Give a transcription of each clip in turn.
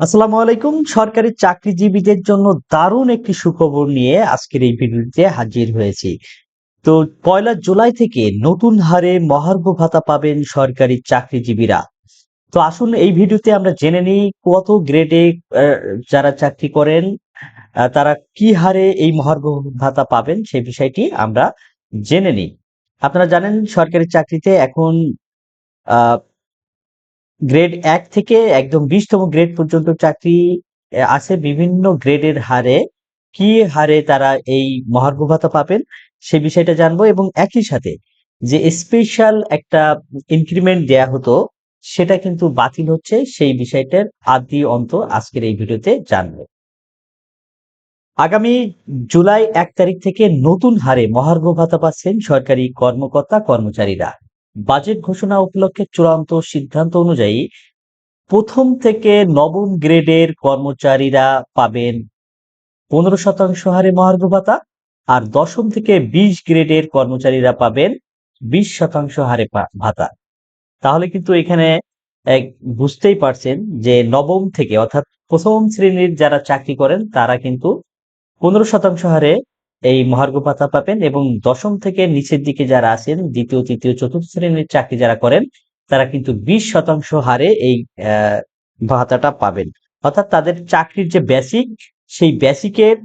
আসসালামু আলাইকুম। সরকারি চাকরিজীবীদের জন্য দারুণ একটি সুখবর নিয়ে আজকের এই ভিডিওতে হাজির হয়েছি। তো পয়লা জুলাই থেকে নতুন হারে মহার্ঘ ভাতা পাবেন সরকারি চাকরিজীবীরা। তো আসুন এই ভিডিওতে আমরা জেনে নিই কত গ্রেডে যারা চাকরি করেন তারা কি হারে এই মহার্ঘ ভাতা পাবেন সেই বিষয়টি আমরা জেনে নিই। আপনারা জানেন সরকারি চাকরিতে এখন, আহ গ্রেড এক থেকে একদম বিশতম গ্রেড পর্যন্ত চাকরি আছে বিভিন্ন গ্রেডের হারে। কি হারে তারা এই মহার্ঘ ভাতা পাবেন সে বিষয়টা জানব এবং একই সাথে যে স্পেশাল একটা ইনক্রিমেন্ট দেয়া হতো, সেটা কিন্তু বাতিল হচ্ছে, সেই বিষয়টার আদি অন্ত আজকের এই ভিডিওতে জানব। আগামী জুলাই এক তারিখ থেকে নতুন হারে মহার্ঘ ভাতা পাচ্ছেন সরকারি কর্মকর্তা, কর্মচারীরা। বাজেট ঘোষণা উপলক্ষে চূড়ান্ত সিদ্ধান্ত অনুযায়ী প্রথম থেকে নবম গ্রেডের কর্মচারীরা পাবেন পনেরো শতাংশ হারে মহার্ঘ ভাতা আর দশম থেকে বিশ গ্রেডের কর্মচারীরা পাবেন বিশ শতাংশ হারে ভাতা। তাহলে কিন্তু এখানে এক বুঝতেই পারছেন যে নবম থেকে অর্থাৎ প্রথম শ্রেণির যারা চাকরি করেন তারা কিন্তু পনেরো শতাংশ হারে এই মহার্ঘ ভাতা পাবেন এবং দশম থেকে নিচের দিকে যারা আছেন, দ্বিতীয়, তৃতীয়, চতুর্থ শ্রেণির চাকরি যারা করেন, তারা কিন্তু বিশ শতাংশ হারে এই ভাতাটা পাবেন। অর্থাৎ তাদের চাকরির যে বেসিক সেই বেসিকের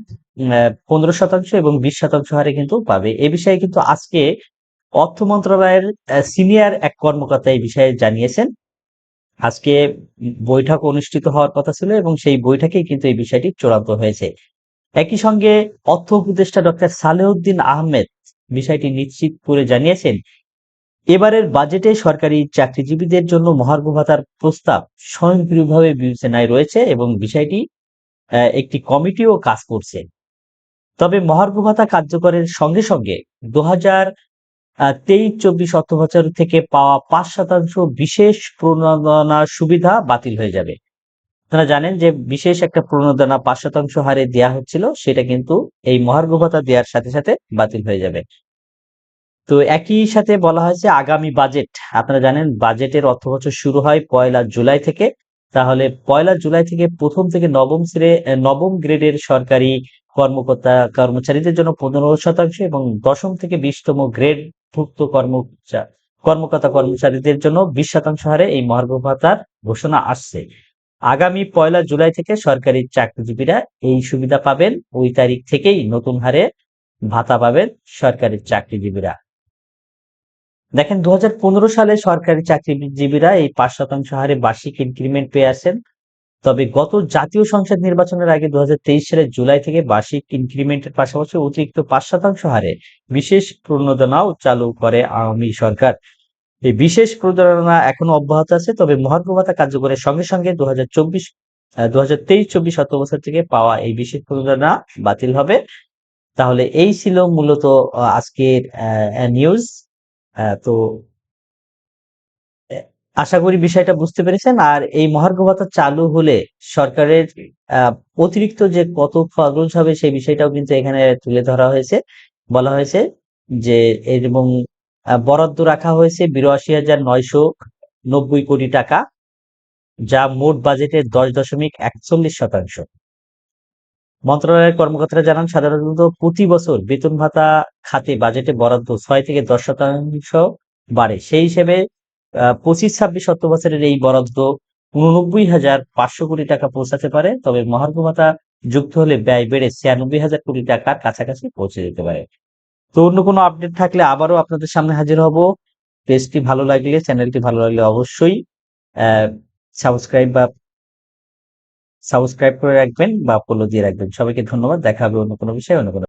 পনেরো শতাংশ এবং বিশ শতাংশ হারে কিন্তু পাবে। এ বিষয়ে কিন্তু আজকে অর্থ মন্ত্রণালয়ের সিনিয়র এক কর্মকর্তা এই বিষয়ে জানিয়েছেন। আজকে বৈঠক অনুষ্ঠিত হওয়ার কথা ছিল এবং সেই বৈঠকেই কিন্তু এই বিষয়টি চূড়ান্ত হয়েছে। একই সঙ্গে অর্থ উপদেষ্টা ডক্টর সালেউদ্দিন আহমেদ বিষয়টি নিশ্চিত করে জানিয়েছেন, এবারের বাজেটে সরকারি চাকরিজীবীদের জন্য মহার্ঘ ভাতার প্রস্তাব স্বয়ংক্রিয়ভাবে বিবেচনায় রয়েছে এবং বিষয়টি একটি কমিটিও কাজ করছে। তবে মহার্ঘ ভাতা কার্যকরের সঙ্গে সঙ্গে দু হাজার তেইশ, চব্বিশ অর্থ বছর থেকে পাওয়া পাঁচ শতাংশ বিশেষ প্রণোদনা সুবিধা বাতিল হয়ে যাবে। আপনারা জানেন যে বিশেষ একটা প্রণোদনা পাঁচ শতাংশ হারে দেয়া হচ্ছিল, সেটা কিন্তু এই মহার্ঘ ভাতা দেওয়ার সাথে সাথে বাতিল হয়ে যাবে। তো একই সাথে বলা হয়েছে আগামী বাজেট আপনারা জানেন বাজেটের অর্থ বছর শুরু হয় পয়লা জুলাই থেকে। তাহলে পয়লা জুলাই থেকে প্রথম থেকে নবম শ্রে নবম গ্রেডের সরকারি কর্মকর্তা কর্মচারীদের জন্য পনেরো শতাংশ এবং দশম থেকে বিশতম গ্রেড ভুক্ত কর্মচা, কর্মকর্তা কর্মচারীদের জন্য বিশ শতাংশ হারে এই মহার্ঘ ভাতার ঘোষণা আসছে। আগামী পয়লা জুলাই থেকে সরকারি চাকরিজীবীরা এই সুবিধা পাবেন। ওই তারিখ থেকেই নতুন হারে ভাতা পাবেন সরকারি চাকরিজীবীরা। দেখেন, দুহাজার পনেরো সালে সরকারি চাকরিজীবীরা এই পাঁচ শতাংশ হারে বার্ষিক ইনক্রিমেন্ট পেয়ে আসেন। তবে গত জাতীয় সংসদ নির্বাচনের আগে দু হাজার তেইশ সালের জুলাই থেকে বার্ষিক ইনক্রিমেন্টের পাশাপাশি অতিরিক্ত পাঁচ শতাংশ হারে বিশেষ প্রণোদনাও চালু করে আওয়ামী সরকার। এই বিশেষ প্রণোদনা এখনও অব্যাহত আছে, তবে মহার্ঘ ভাতা কার্যকরের সঙ্গে সঙ্গে দু হাজার চব্বিশ দু হাজার তেইশ চব্বিশ থেকে পাওয়া এই বিশেষ প্রণোদনা বাতিল হবে। তাহলে এই ছিল মূলত আজকের নিউজ তো আশা করি বিষয়টা বুঝতে পেরেছেন। আর এই মহার্ঘ ভাতা চালু হলে সরকারের অতিরিক্ত যে কত খরচ হবে সেই বিষয়টাও কিন্তু এখানে তুলে ধরা হয়েছে, বলা হয়েছে যে এবং বরাদ্দ রাখা হয়েছে বিরাশি হাজার নয়শো নব্বই কোটি টাকা, যা মোট বাজেটের দশ দশমিক একচল্লিশ শতাংশ। মন্ত্রণালয়ের কর্মকর্তারা জানান, সাধারণত প্রতি বছর বেতন ভাতা খাতে বাজেটে বরাদ্দ ছয় থেকে দশ শতাংশ বাড়ে। সেই হিসেবে পঁচিশ ছাব্বিশ অর্থ বছরের এই বরাদ্দ উননব্বই হাজার পাঁচশো কোটি টাকা পৌঁছাতে পারে, তবে মহার্ঘ ভাতা যুক্ত হলে ব্যয় বেড়ে ছিয়ানব্বই হাজার কোটি টাকার কাছাকাছি পৌঁছে যেতে পারে। তো অন্য কোনো আপডেট থাকলে আবারও আপনাদের সামনে হাজির হব। পেজটি ভালো লাগলে, চ্যানেলটি ভালো লাগলে অবশ্যই সাবস্ক্রাইব বা সাবস্ক্রাইব করে রাখবেন বা ফলো দিয়ে রাখবেন। সবাইকে ধন্যবাদ। দেখা হবে অন্য কোনো বিষয়ে, অন্য কোনো